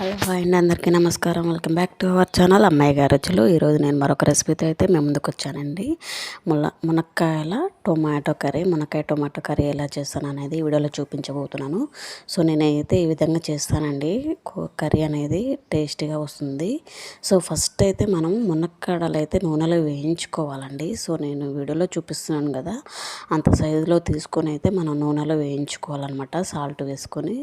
Hello hi అండి అందరికీ నమస్కారం. Welcome back to our channel అమ్మాయి గారు రుచులు ఈరోజు నేను మరొక రెసిపీతో అయితే మేము ముందుకు వచ్చానండి. ముల మునక్కాయల టొమాటో కర్రీ మునక్కాయ టొమాటో కర్రీ ఎలా చేస్తాను అనేది వీడియోలో చూపించబోతున్నాను. సో నేనైతే ఈ విధంగా చేస్తానండి. కర్రీ అనేది టేస్టీగా వస్తుంది. సో ఫస్ట్ అయితే మనం మునక్కాడలు అయితే నూనెలో వేయించుకోవాలండి. సో నేను వీడియోలో చూపిస్తున్నాను కదా. అంత సైజులో తీసుకొని అయితే మనం నూనెలో వేయించుకోవాలన్నమాట సాల్ట్ వేసుకొని.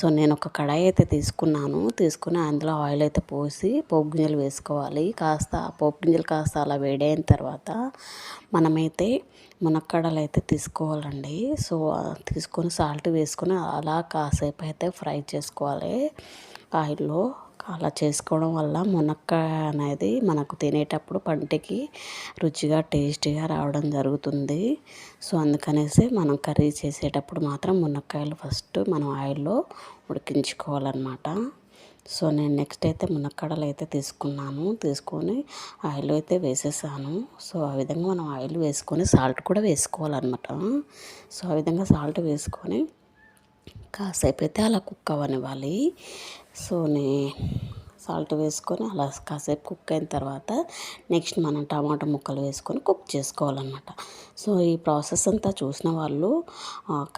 సో నేను ఒక కడాయి అయితే తీసుకున్నాను. తీసుకుని అందులో ఆయిల్ అయితే పోసి పోపు గింజలు వేసుకోవాలి. కాస్త పోపు గింజలు కాస్త అలా వేడైన తర్వాత మనమైతే మునక్కడలు అయితే తీసుకోవాలండి. సో తీసుకొని సాల్ట్ వేసుకొని అలా కాసేపు అయితే ఫ్రై చేసుకోవాలి. ఆయిల్లో అలా చేసుకోవడం వల్ల మునక్కాయ అనేది మనకు తినేటప్పుడు పంటికి రుచిగా టేస్టీగా రావడం జరుగుతుంది. సో అందుకనేసి మనం కర్రీ చేసేటప్పుడు మాత్రం మునక్కాయలు ఫస్ట్ మనం ఆయిల్లో ఉడికించుకోవాలన్నమాట. సో నేను నెక్స్ట్ అయితే మునక్కడలు అయితే తీసుకున్నాను. తీసుకొని ఆయిల్ అయితే వేసేసాను. సో ఆ విధంగా మనం ఆయిల్ వేసుకొని సాల్ట్ కూడా వేసుకోవాలన్నమాట. సో ఆ విధంగా సాల్ట్ వేసుకొని కాసేపు అయితే అలా కుక్ అవ్వనివ్వాలి. సో నే సాల్ట్ వేసుకొని అలా కాసేపు కుక్ అయిన తర్వాత నెక్స్ట్ మనం టమాటా ముక్కలు వేసుకొని కుక్ చేసుకోవాలన్నమాట. సో ఈ ప్రాసెస్ అంతా చూసిన వాళ్ళు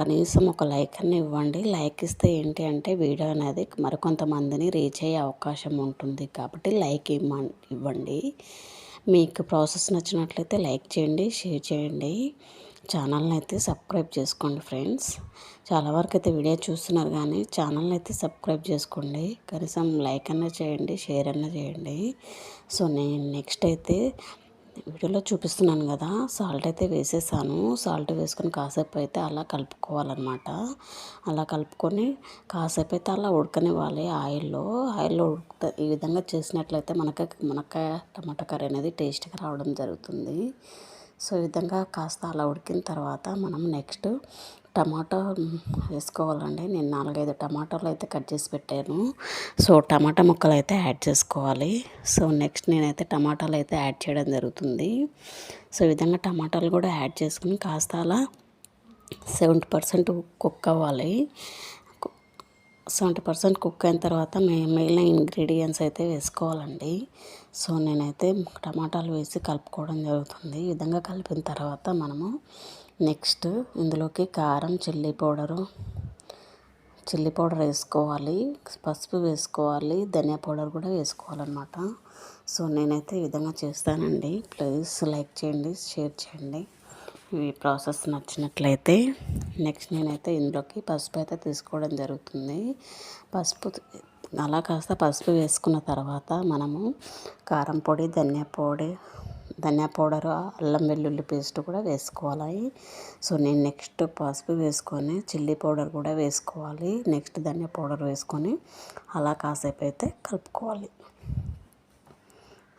కనీసం ఒక లైక్ అన్ని ఇవ్వండి. లైక్ ఇస్తే ఏంటి అంటే వీడియో అనేది మరికొంతమందిని రీచ్ అయ్యే అవకాశం ఉంటుంది కాబట్టి లైక్ ఇవ్వండి. మీకు ప్రాసెస్ నచ్చినట్లయితే లైక్ చేయండి షేర్ చేయండి. ఛానల్ని అయితే సబ్స్క్రైబ్ చేసుకోండి ఫ్రెండ్స్. చాలా వరకు అయితే వీడియో చూస్తున్నారు కానీ ఛానల్ని అయితే సబ్స్క్రైబ్ చేసుకోండి. కనీసం లైక్ అన్నా చేయండి షేర్ అన్నా చేయండి. సో నేను నెక్స్ట్ అయితే వీడియోలో చూపిస్తున్నాను కదా. సాల్ట్ అయితే వేసేసాను. సాల్ట్ వేసుకొని కాసేపు అయితే అలా కలుపుకోవాలన్నమాట. అలా కలుపుకొని కాసేపు అయితే అలా ఉడకనివ్వాలి ఆయిల్లో. ఆయిల్లో ఉడుకుతా ఈ విధంగా చేసినట్లయితే మనకి మునక్కాయ టమాటా కర్రీ అనేది టేస్ట్గా రావడం జరుగుతుంది. సో ఈ విధంగా కాస్త అలా ఉడికిన తర్వాత మనం నెక్స్ట్ టమాటా వేసుకోవాలండి. నేను నాలుగైదు టమాటాలు అయితే కట్ చేసి పెట్టాను. సో టమాటా ముక్కలు అయితే యాడ్ చేసుకోవాలి. సో నెక్స్ట్ నేనైతే టమాటాలు అయితే యాడ్ చేయడం జరుగుతుంది. సో ఈ విధంగా టమాటాలు కూడా యాడ్ చేసుకుని కాస్త అలా సెవెంటీ పర్సెంట్ కుక్ అవ్వాలి. సెవెంటీ పర్సెంట్ కుక్ అయిన తర్వాత మిగిలిన ఇంగ్రీడియంట్స్ అయితే వేసుకోవాలండి. సో నేనైతే టమాటాలు వేసి కలుపుకోవడం జరుగుతుంది. ఈ విధంగా కలిపిన తర్వాత మనము నెక్స్ట్ ఇందులోకి కారం చిల్లీ పౌడరు చిల్లీ పౌడర్ వేసుకోవాలి పసుపు వేసుకోవాలి ధనియా పౌడర్ కూడా వేసుకోవాలన్నమాట. సో నేనైతే ఈ విధంగా చేస్తానండి. ప్లీజ్ లైక్ చేయండి షేర్ చేయండి. ఈ ప్రాసెస్ నచ్చినట్లయితే నెక్స్ట్ నేనైతే ఇందులోకి పసుపు అయితే తీసుకోవడం జరుగుతుంది. పసుపు అలా కాస్త పసుపు వేసుకున్న తర్వాత మనము కారం పొడి ధనియా పొడి ధనియా పౌడర్ అల్లం వెల్లుల్లి పేస్ట్ కూడా వేసుకోవాలి. సో నేను నెక్స్ట్ పసుపు వేసుకొని చిల్లీ పౌడర్ కూడా వేసుకోవాలి. నెక్స్ట్ ధనియా పౌడర్ వేసుకొని అలా కాసేపు అయితే కలుపుకోవాలి.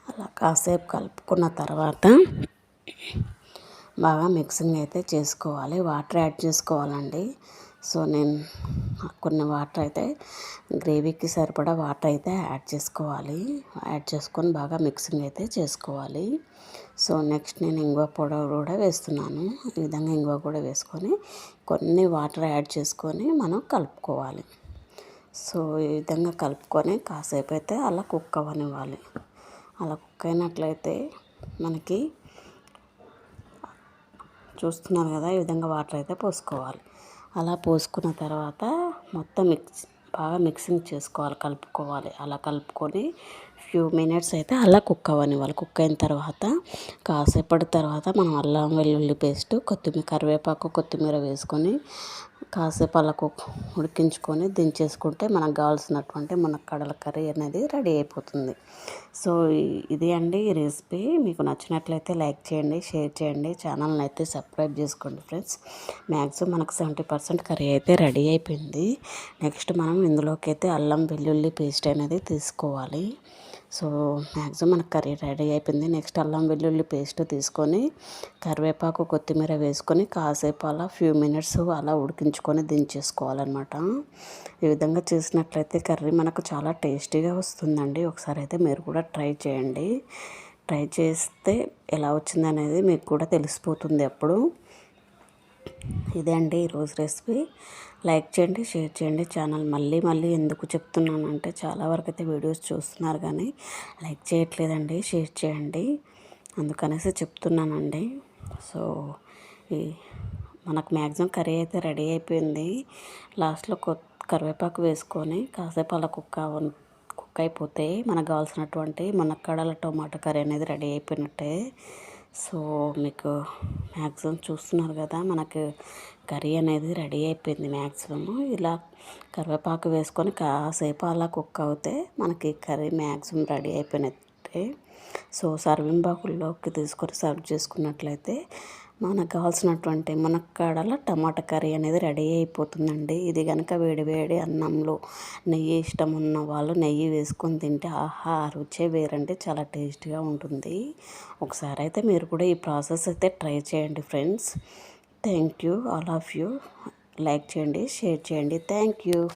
అలా కాసేపు కలుపుకున్న తర్వాత బాగా మిక్సింగ్ అయితే చేసుకోవాలి. వాటర్ యాడ్ చేసుకోవాలండి. సో నేను కొన్ని వాటర్ అయితే గ్రేవీకి సరిపడా వాటర్ అయితే యాడ్ చేసుకోవాలి. యాడ్ చేసుకొని బాగా మిక్సింగ్ అయితే చేసుకోవాలి. సో నెక్స్ట్ నేను ఇంగువ పౌడర్ కూడా వేస్తున్నాను. ఈ విధంగా ఇంగువ కూడా వేసుకొని కొన్ని వాటర్ యాడ్ చేసుకొని మనం కలుపుకోవాలి. సో ఈ విధంగా కలుపుకొని కాసేపు అయితే అలా కుక్ అవ్వనివ్వాలి. అలా కుక్ అయినట్లయితే మనకి చూస్తున్నారు కదా ఈ విధంగా వాటర్ అయితే పోసుకోవాలి. అలా పోసుకున్న తర్వాత మొత్తం మిక్స్ బాగా మిక్సింగ్ చేసుకోవాలి కలుపుకోవాలి. అలా కలుపుకొని ఫ్యూ మినిట్స్ అయితే అలా కుక్ అవ్వనివ్వాలి. కుక్ అయిన తర్వాత కాసేపటి తర్వాత మనం అల్లం వెల్లుల్లి పేస్ట్ కొత్తిమీర కరివేపాకు కొత్తిమీర వేసుకొని కాసేపు అలా ఉడికించుకొని దించేసుకుంటే మనకు కావాల్సినటువంటి మన కడల కర్రీ అనేది రెడీ అయిపోతుంది. సో ఇది అండి ఈ రెసిపీ. మీకు నచ్చినట్లయితే లైక్ చేయండి షేర్ చేయండి. ఛానల్ని అయితే సబ్స్క్రైబ్ చేసుకోండి ఫ్రెండ్స్. మ్యాక్సిమం మనకు సెవెంటీ పర్సెంట్ కర్రీ అయితే రెడీ అయిపోయింది. నెక్స్ట్ మనం ఇందులోకి అయితే అల్లం వెల్లుల్లి పేస్ట్ అనేది తీసుకోవాలి. సో మ్యాక్సిమం మన కర్రీ రెడీ అయిపోయింది. నెక్స్ట్ అల్లం వెల్లుల్లి పేస్ట్ తీసుకొని కరివేపాకు కొత్తిమీర వేసుకొని కాసేపు అలా ఫ్యూ మినిట్స్ అలా ఉడికించుకొని దించేసుకోవాలన్నమాట. ఈ విధంగా చేసినట్లయితే కర్రీ మనకు చాలా టేస్టీగా వస్తుందండి. ఒకసారి అయితే మీరు కూడా ట్రై చేయండి. ట్రై చేస్తే ఎలా వచ్చింది అనేది మీకు కూడా తెలిసిపోతుంది అప్పుడు. ఇదే అండి ఈరోజు రెసిపీ. లైక్ చేయండి షేర్ చేయండి ఛానల్. మళ్ళీ మళ్ళీ ఎందుకు చెప్తున్నానంటే చాలా వరకు అయితే వీడియోస్ చూస్తున్నారు కానీ లైక్ చేయట్లేదండి షేర్ చేయండి అందుకనేసి చెప్తున్నానండి. సో ఈ మనకు మ్యాక్సిమం కర్రీ అయితే రెడీ అయిపోయింది. లాస్ట్లో కొ కరివేపాకు వేసుకొని కాసేపు అలా కుక్క కుక్ అయిపోతే మనకు కావాల్సినటువంటి మునక్కాడల టొమాటో కర్రీ అనేది రెడీ అయిపోయినట్టే. సో మీకు మ్యాక్సిమం చూస్తున్నారు కదా మనకు కర్రీ అనేది రెడీ అయిపోయింది మ్యాక్సిమము ఇలా కరివేపాకు వేసుకొని కాసేపు అలా కుక్ అవుతే మనకి కర్రీ మ్యాక్సిమం రెడీ అయిపోయినట్టే. సో సర్వింగ్ బాకుల్లోకి తీసుకొని సర్వ్ చేసుకున్నట్లయితే మనకు కావాల్సినటువంటి మునక్కాడల టమాటా కర్రీ అనేది రెడీ అయిపోతుందండి. ఇది కనుక వేడివేడి అన్నంలో నెయ్యి ఇష్టం ఉన్న వాళ్ళు నెయ్యి వేసుకొని తింటే ఆహా రుచే వేరండి. చాలా టేస్ట్గా ఉంటుంది. ఒకసారి అయితే మీరు కూడా ఈ ప్రాసెస్ అయితే ట్రై చేయండి friends. Thank you. All of you. Like చేయండి షేర్ చేయండి. Thank you.